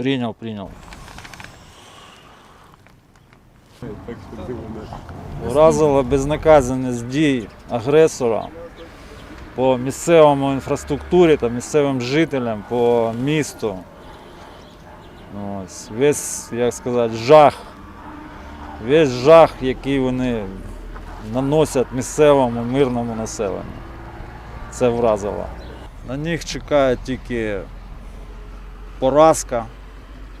Прийняв, прийняв. Вразила безнаказаність дій агресора по місцевому інфраструктурі та місцевим жителям, по місту. Ось, весь, як сказати, жах. Весь жах, який вони наносять місцевому мирному населенню. Це вразило. На них чекає тільки поразка,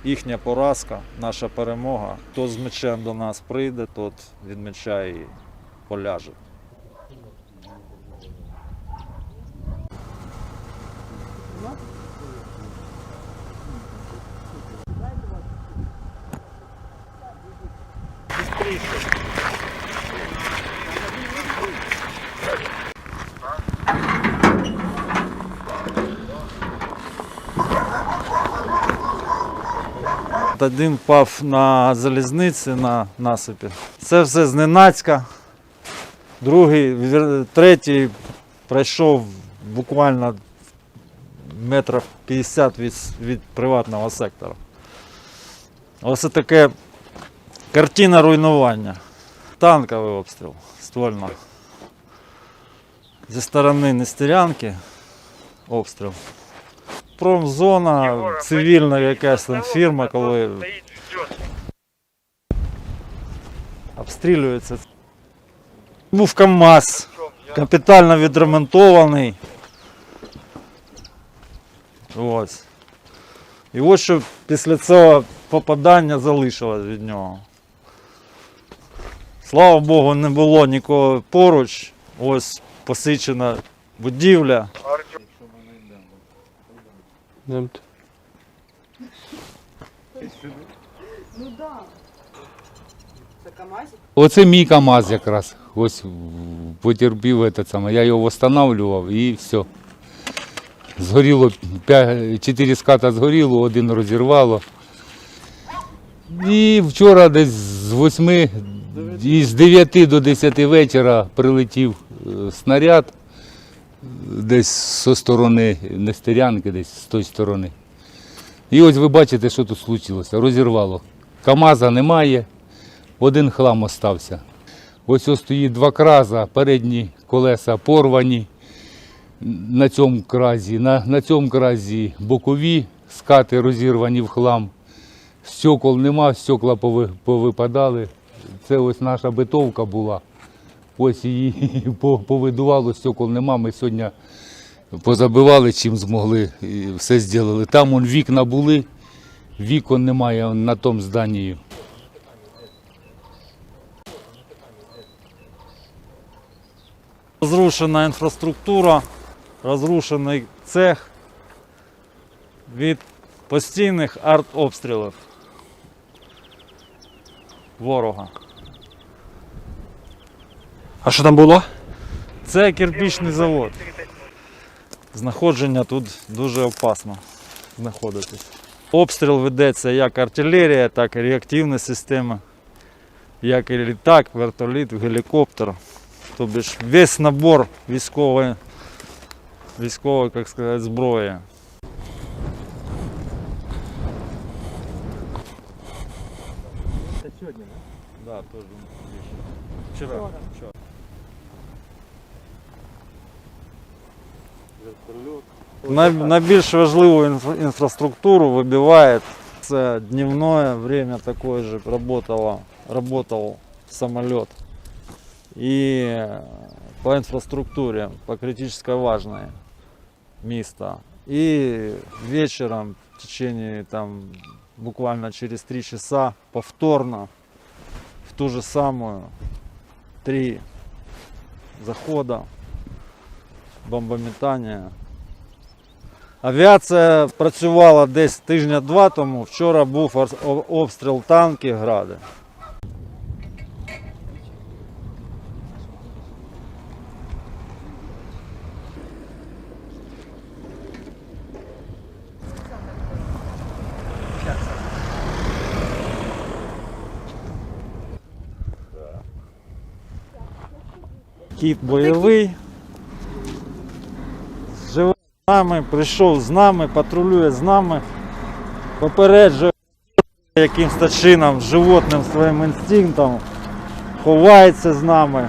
їхня поразка, наша перемога. Хто з мечем до нас прийде, тот від меча і поляже. Один впав на залізниці на насипі. Це все зненацька. Другий, третій пройшов буквально метрів 50 від, від приватного сектора. Ось таке картина руйнування. Танковий обстріл ствольно. Зі сторони Нестерянки обстріл. Промзона, цивільна якась там фірма, коли обстрілюється. Був КАМАЗ, капітально відремонтований. Ось. І ось що після цього попадання залишилось від нього. Слава Богу, не було нікого поруч. Ось посичена будівля. Йдемте. Ну да. Це КАМАЗик? Оце мій КАМАЗ якраз. Ось потерпів це саме. Я його встановлював і все. Згоріло, 4 ската згоріло, один розірвало. І вчора десь з 8, і з 9 до 10 вечора прилетів е, снаряд десь зі сторони Нестерянки, десь з тої сторони. І ось ви бачите, що тут случилося. Розірвало. КАМАЗа немає, один хлам остався. Ось ось стоїть два краза, передні колеса порвані на цьому кразі, на, на цьому кразі бокові скати розірвані в хлам. Стекол нема, стекла повипадали. Це ось наша битовка була. Ось її по- повидувало, стекол нема. Ми сьогодні позабивали чим змогли і все зробили. Там он вікна були, вікон немає на тому зданні. Розрушена інфраструктура, розрушений цех від постійних артобстрілів ворога. А що там було? Це кирпичний завод. Знаходження тут дуже опасно знаходитись. Обстріл ведеться як артилерія, так і реактивні системи, як і літак, вертоліт, гелікоптер. Тобто ж весь набор військової, військової як сказати, зброї. Це сьогодні, Да, теж Вчора. Вчора. Най- Найбільш важливу інфра- інфраструктуру вибиває це дневное время такое же работало, работал самолет. И э, по инфраструктуре, по критически важное место. И вечером в течение там буквально через три часа повторно в ту же самую три захода, бомбометання. Авіація працювала десь тижня-два тому. Вчора був обстріл танки гради. Кіт бойовий. Нами, прийшов з нами, патрулює з нами. попереджує якимось чином животним своїм інстинктом, ховається з нами.